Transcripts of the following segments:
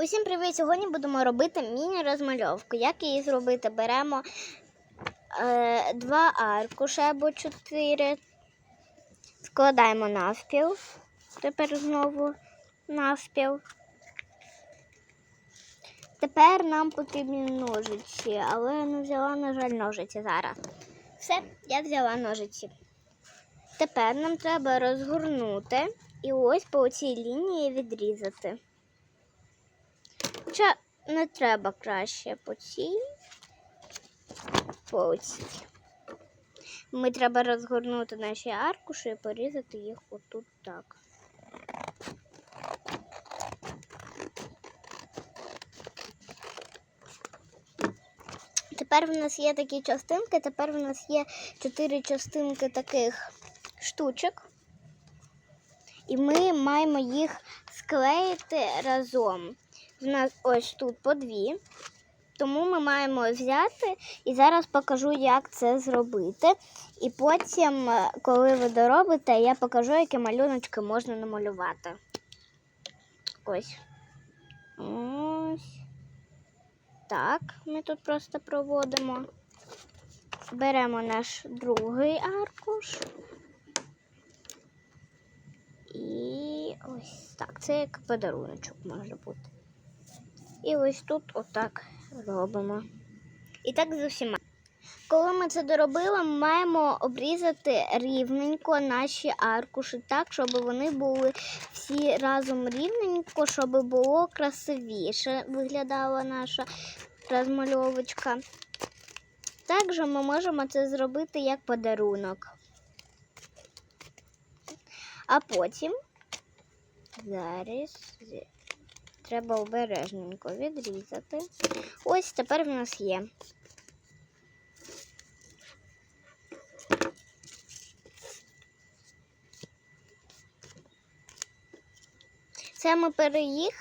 Усім привіт! Сьогодні будемо робити міні-розмальовку. Як її зробити? Беремо е, два аркуші або чотири, складаємо навпіл. Тепер знову навпіл. Тепер нам потрібні ножиці, але я не взяла, на жаль, ножиці зараз. Все, я взяла ножиці. Тепер нам треба розгорнути і ось по цій лінії відрізати. Хоча не треба краще по цій. По цій. Ми треба розгорнути наші аркуші і порізати їх отут так. Тепер в нас є такі частинки, тепер в нас є чотири частинки таких штучок. І ми маємо їх склеїти разом. В нас ось тут по дві. Тому ми маємо взяти і зараз покажу, як це зробити. І потім, е, коли ви доробите, я покажу, які малюночки можна намалювати. Ось. Ось. Так, ми тут просто проводимо. Беремо наш другий аркуш. І ось так. Це як подаруночок може бути. І ось тут отак робимо. І так з усіма. Коли ми це доробили, ми маємо обрізати рівненько наші аркуші так, щоб вони були всі разом рівненько, щоб було красивіше виглядала наша розмальовочка. Також ми можемо це зробити як подарунок. А потім зараз треба обережненько відрізати. Ось тепер в нас є. Це ми переїхали.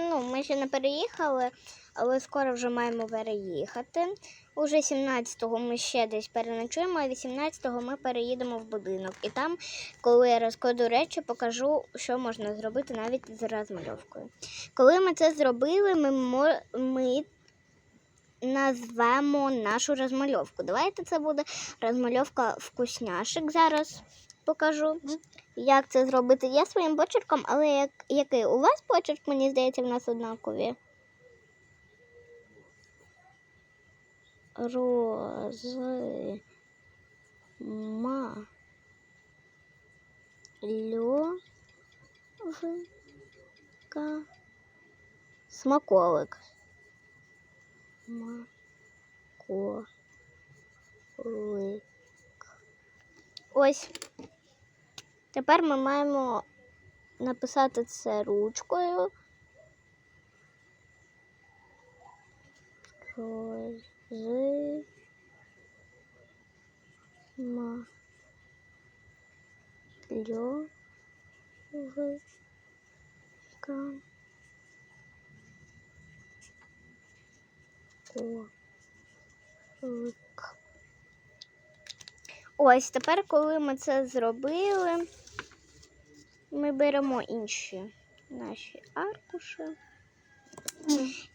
Ну, ми ще не переїхали, але скоро вже маємо переїхати. Уже 17-го ми ще десь переночуємо, а 18-го ми переїдемо в будинок. І там, коли я розкладу речі, покажу, що можна зробити навіть з розмальовкою. Коли ми це зробили, ми, ми назвемо нашу розмальовку. Давайте це буде розмальовка вкусняшек. Зараз покажу, як це зробити. Я своїм почерком, але як, який у вас почерк, мені здається, в нас однакові. Розма. Льовка. Смаколик. Смаколик. Ось. Тепер ми маємо написати це ручкою. Рози. Ма. Льовка. Колик. Ось тепер, коли ми це зробили, ми беремо інші наші аркуші.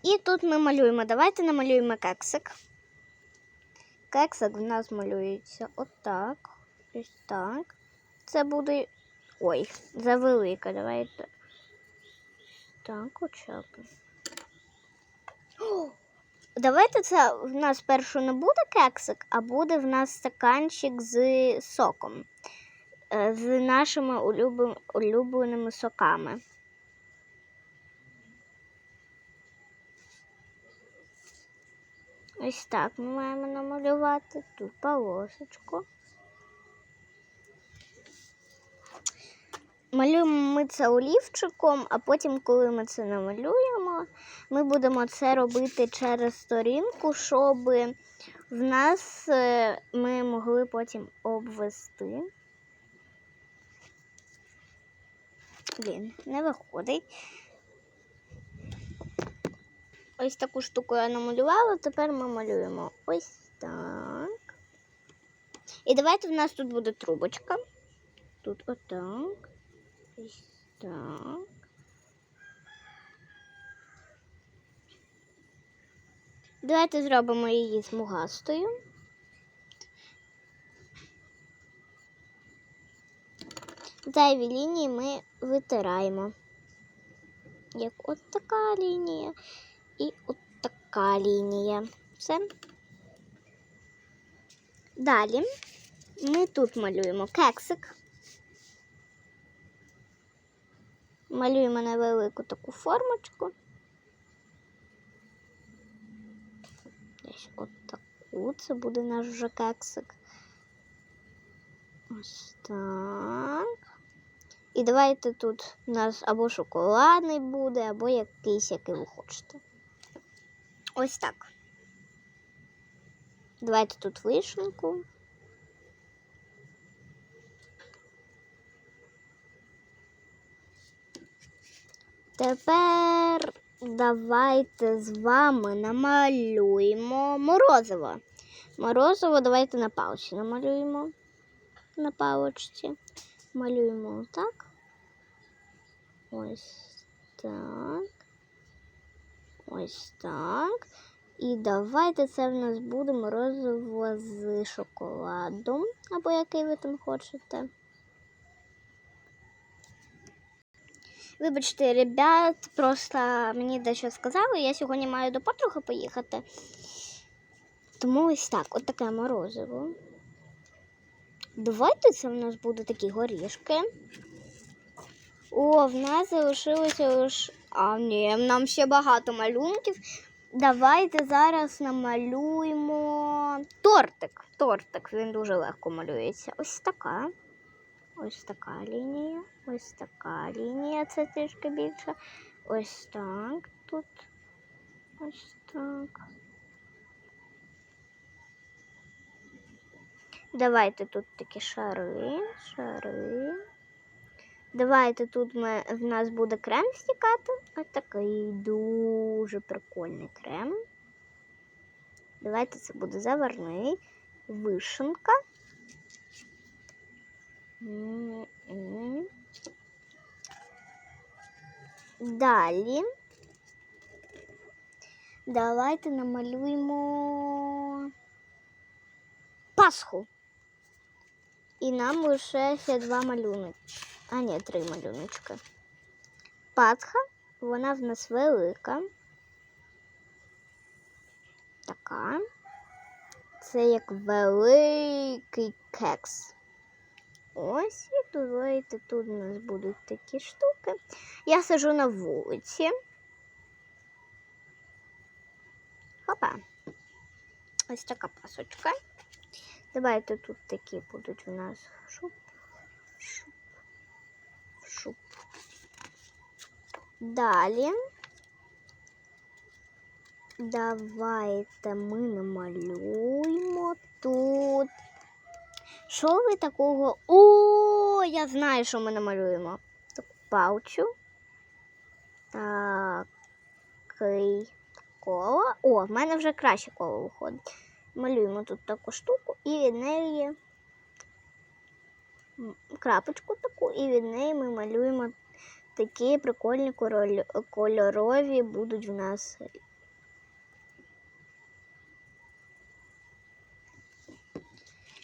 І тут ми малюємо. Давайте намалюємо кексик. Кексик в нас малюється отак. Ось так. Це буде. Ой, завелика. Давайте. Так, б. Давайте це в нас першу не буде кексик, а буде в нас стаканчик з соком. Е, З нашими улюбленими соками. Ось так ми маємо намалювати тут полосочку. Малюємо ми це олівчиком, а потім, коли ми це намалюємо, ми будемо це робити через сторінку, щоб в нас е, ми могли потім обвести. Блін, не виходить. Ось таку штуку я намалювала, тепер ми малюємо ось так. І давайте в нас тут буде трубочка. Тут отак. Ось так. Давайте зробимо її смугастою. Зайві лінії ми витираємо. Як от така лінія і от така лінія. Все. Далі ми тут малюємо кексик. Малюємо невелику таку формочку. Десь от таку. Це буде наш вже кексик. Ось так. І давайте тут у нас або шоколадний буде, або якийсь, який ви хочете. Ось так. Давайте тут вишенку. Тепер давайте з вами намалюємо морозиво. Морозиво давайте на палці намалюємо. На палочці. Малюємо так. Ось так. Ось так. І давайте це в нас буде морозиво з шоколадом, або який ви там хочете. Вибачте, ребят, просто мені дещо сказали, я сьогодні маю до подруги поїхати. Тому ось так, от таке морозиво. Давайте це в нас буде такі горішки. О, в нас залишилося лише. А, ні, нам ще багато малюнків. Давайте зараз намалюємо тортик. Тортик, він дуже легко малюється. Ось така. Ось така лінія. Ось така лінія, це трішки більше. Ось так тут. Ось так. Давайте тут такі шари, шари. Давайте тут ми, в нас буде крем стікати. Ось такий дуже прикольний крем. Давайте це буде заварний, вишенка. Далі. Давайте намалюємо Пасху. І нам ще два малюнки. А, ні, три малюночки. Пасха, вона в нас велика. Така. Це як великий кекс. Ось, і давайте тут у нас будуть такі штуки. Я сижу на вулиці. Хопа. Ось така пасочка. Давайте тут такі будуть у нас шуп, шуп, шуп. Далі. Давайте ми намалюємо тут. Що ви такого? О, я знаю, що ми намалюємо. Таку палчу. Такий коло. О, в мене вже краще коло виходить. Малюємо тут таку штуку і від неї крапочку таку, і від неї ми малюємо такі прикольні кольорові будуть в нас.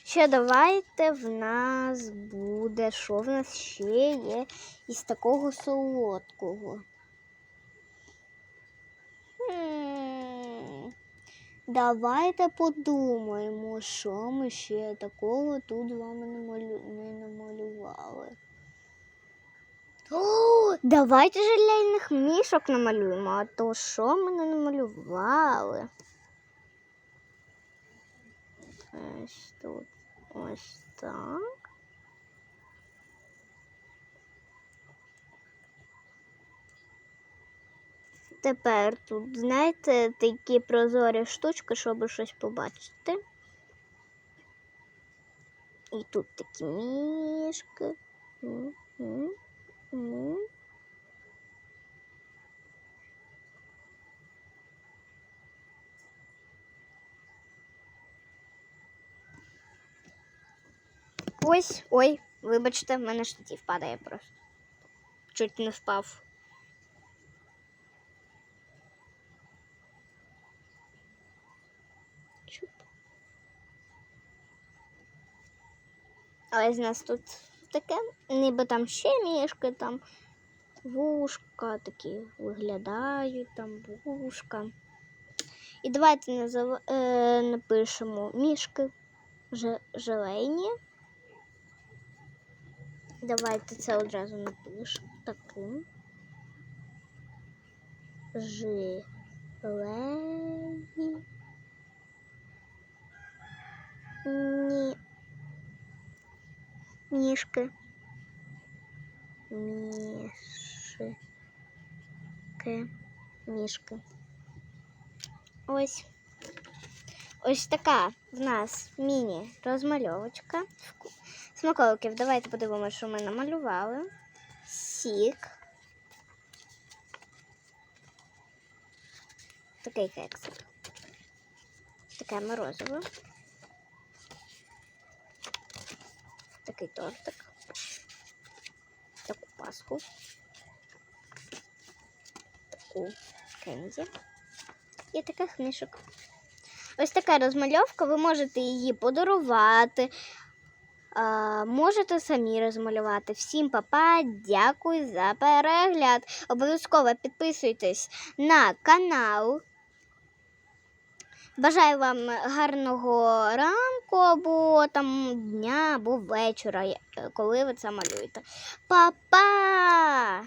Ще давайте в нас буде, що в нас ще є із такого солодкого. Давайте подумаємо, що ми ще такого тут вами намалю... не намалювали. О, давайте желейних мішок намалюємо, а то що ми не намалювали? Ось тут. Ось так. Тепер тут, знаєте, такі прозорі штучки, щоб щось побачити. І тут такі мішки. Ось, ой, вибачте, в мене штатів падає просто. Чуть не впав. Ось у нас тут таке, ніби там ще мішки, там вушка такі виглядають, там вушка. І давайте назив... е, напишемо мішки Ж... желейні. Давайте це одразу напишемо таким. Желейні. Ні. Мішки. Мішки. Мішки. Ось. Ось така в нас міні-розмальовочка. Смаколиків. Давайте подивимося, що ми намалювали. Сік. Такий кексик. Таке морозиво. Такий тортик. Таку паску. Таку кензі. І таких мішок. Ось така розмальовка, ви можете її подарувати. А, можете самі розмалювати. Всім папа, дякую за перегляд. Обов'язково підписуйтесь на канал. Бажаю вам гарного ранку, або там дня, або вечора, коли ви це малюєте. Па-па!